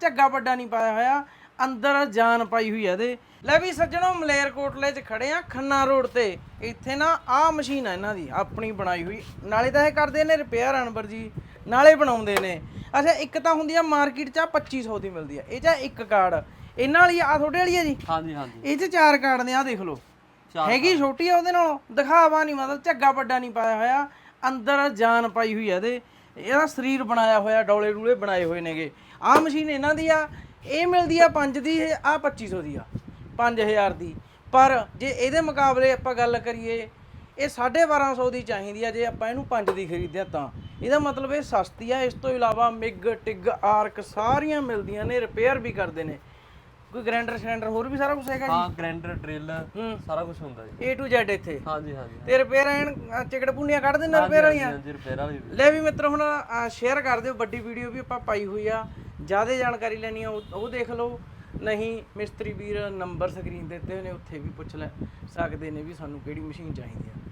ਝੱਗਾ ਵੱਡਾ ਨਹੀਂ ਪਾਇਆ ਹੋਇਆ ਅੰਦਰ ਜਾਨ ਪਾਈ ਹੋਈ ਹੈ ਇਹਦੇ। ਲੈ ਵੀ ਸੱਜਣੋ ਮਲੇਰਕੋਟਲੇ 'ਚ ਖੜੇ ਆ ਖੰਨਾ ਰੋਡ ਤੇ। ਇੱਥੇ ਨਾ ਆਹ ਮਸ਼ੀਨ ਆ ਇਹਨਾਂ ਦੀ ਆਪਣੀ ਬਣਾਈ ਹੋਈ। ਨਾਲੇ ਤਾਂ ਇਹ ਕਰਦੇ ਨੇ ਰਿਪੇਅਰ ਅਨਵਰ ਜੀ ਨਾਲੇ ਬਣਾਉਂਦੇ ਨੇ। ਅੱਛਾ ਇੱਕ ਤਾਂ ਹੁੰਦੀ ਆ ਮਾਰਕੀਟ 'ਚ ਆ 2500 ਦੀ ਮਿਲਦੀ ਆ ਇਹ 'ਚ ਆ ਇੱਕ ਕਾਰਡ। ਇਹਨਾਂ ਵਾਲੀ ਆ ਤੁਹਾਡੇ ਵਾਲੀ ਆ ਜੀ? ਹਾਂਜੀ ਹਾਂਜੀ। ਇਹ 'ਚ ਚਾਰ ਕਾਰਡ ਨੇ ਆ ਦੇਖ ਲਓ। ਹੈਗੀ ਛੋਟੀ ਆ ਉਹਦੇ ਨਾਲੋਂ ਦਿਖਾਵਾ ਨਹੀਂ ਮਤਲਬ ਝੱਗਾ ਵੱਡਾ ਨਹੀਂ ਪਾਇਆ ਹੋਇਆ ਅੰਦਰ ਜਾਨ ਪਾਈ ਹੋਈ ਆ ਇਹਦੇ। ਇਹਦਾ ਸਰੀਰ ਬਣਾਇਆ ਹੋਇਆ, ਡੋਲੇ ਡੂਲੇ ਬਣਾਏ ਹੋਏ ਨੇਗੇ। ਆਹ ਮਸ਼ੀਨ ਇਹਨਾਂ ਦੀ ਆ, ਇਹ ਮਿਲਦੀ ਆ 5 ਦੀ ਆ 2500 ਦੀ ਆ 5000 ਦੀ। ਪਰ ਜੇ ਇਹਦੇ ਮੁਕਾਬਲੇ ਆਪਾਂ ਗੱਲ ਕਰੀਏ, ਇਹ 1250 ਦੀ ਚਾਹੀਦੀ ਆ, ਜੇ ਆਪਾਂ ਇਹਨੂੰ 5 ਦੀ ਖਰੀਦਿਆ ਤਾਂ। ਇਹਦਾ ਮਤਲਬ ਇਹ ਸਸਤੀ ਆ, ਇਸ ਤੋਂ ਇਲਾਵਾ ਮਿਗ, ਟਿਗ, ਆਰਕ ਸਾਰੀਆਂ ਮਿਲਦੀਆਂ ਨੇ, ਰਿਪੇਅਰ ਵੀ ਕਰਦੇ ਨੇ। ਕੋਈ ਗ੍ਰਾਈਂਡਰ ਸ਼ਰੈਂਡਰ ਹੋਰ ਵੀ ਸਾਰਾ ਕੁਝ ਹੈਗਾ ਹਾਂ ਗ੍ਰੈਂਡਰ ਡ੍ਰਿਲ ਹੂੰ। ਸਾਰਾ ਕੁਝ ਹੁੰਦਾ ਜੀ। ਜੀ A to Z ਇੱਥੇ। ਹਾਂਜੀ ਹਾਂਜੀ। ਤੇ ਰਿਪੇਅਰ ਐਨ ਚਿਕੜ ਪੁੰਨੀਆਂ ਕੱਢ ਦਿੰਦੇ ਰਿਪੇਅਰ ਵਾਲੀਆਂ? ਹਾਂਜੀ ਰਿਪੇਅਰ ਵਾਲੀ। ਵੀ। ਲੈ ਵੀ ਮਿੱਤਰ ਹੁਣ ਸ਼ੇਅਰ ਕਰ ਦਿਓ ਵੱਡੀ ਵੀਡੀਓ ਵੀ ਆਪਾਂ ਪਾਈ ਹੋਈ ਆ। ਜ਼ਿਆਦਾ ਜਾਣਕਾਰੀ ਲੈਣੀ ਆ ਉਹ ਉਹ ਦੇਖ ਲਓ। ਨਹੀਂ ਮਿਸਤਰੀ ਵੀਰ ਨੰਬਰ ਸਕਰੀਨ ਤੇ ਦਿੱਤੇ ਹੋਏ ਨੇ ਉੱਥੇ ਵੀ ਪੁੱਛ ਲੈ ਸਕਦੇ ਨੇ ਵੀ ਸਾਨੂੰ ਕਿਹੜੀ ਮਸ਼ੀਨ ਚਾਹੀਦੀ ਆ।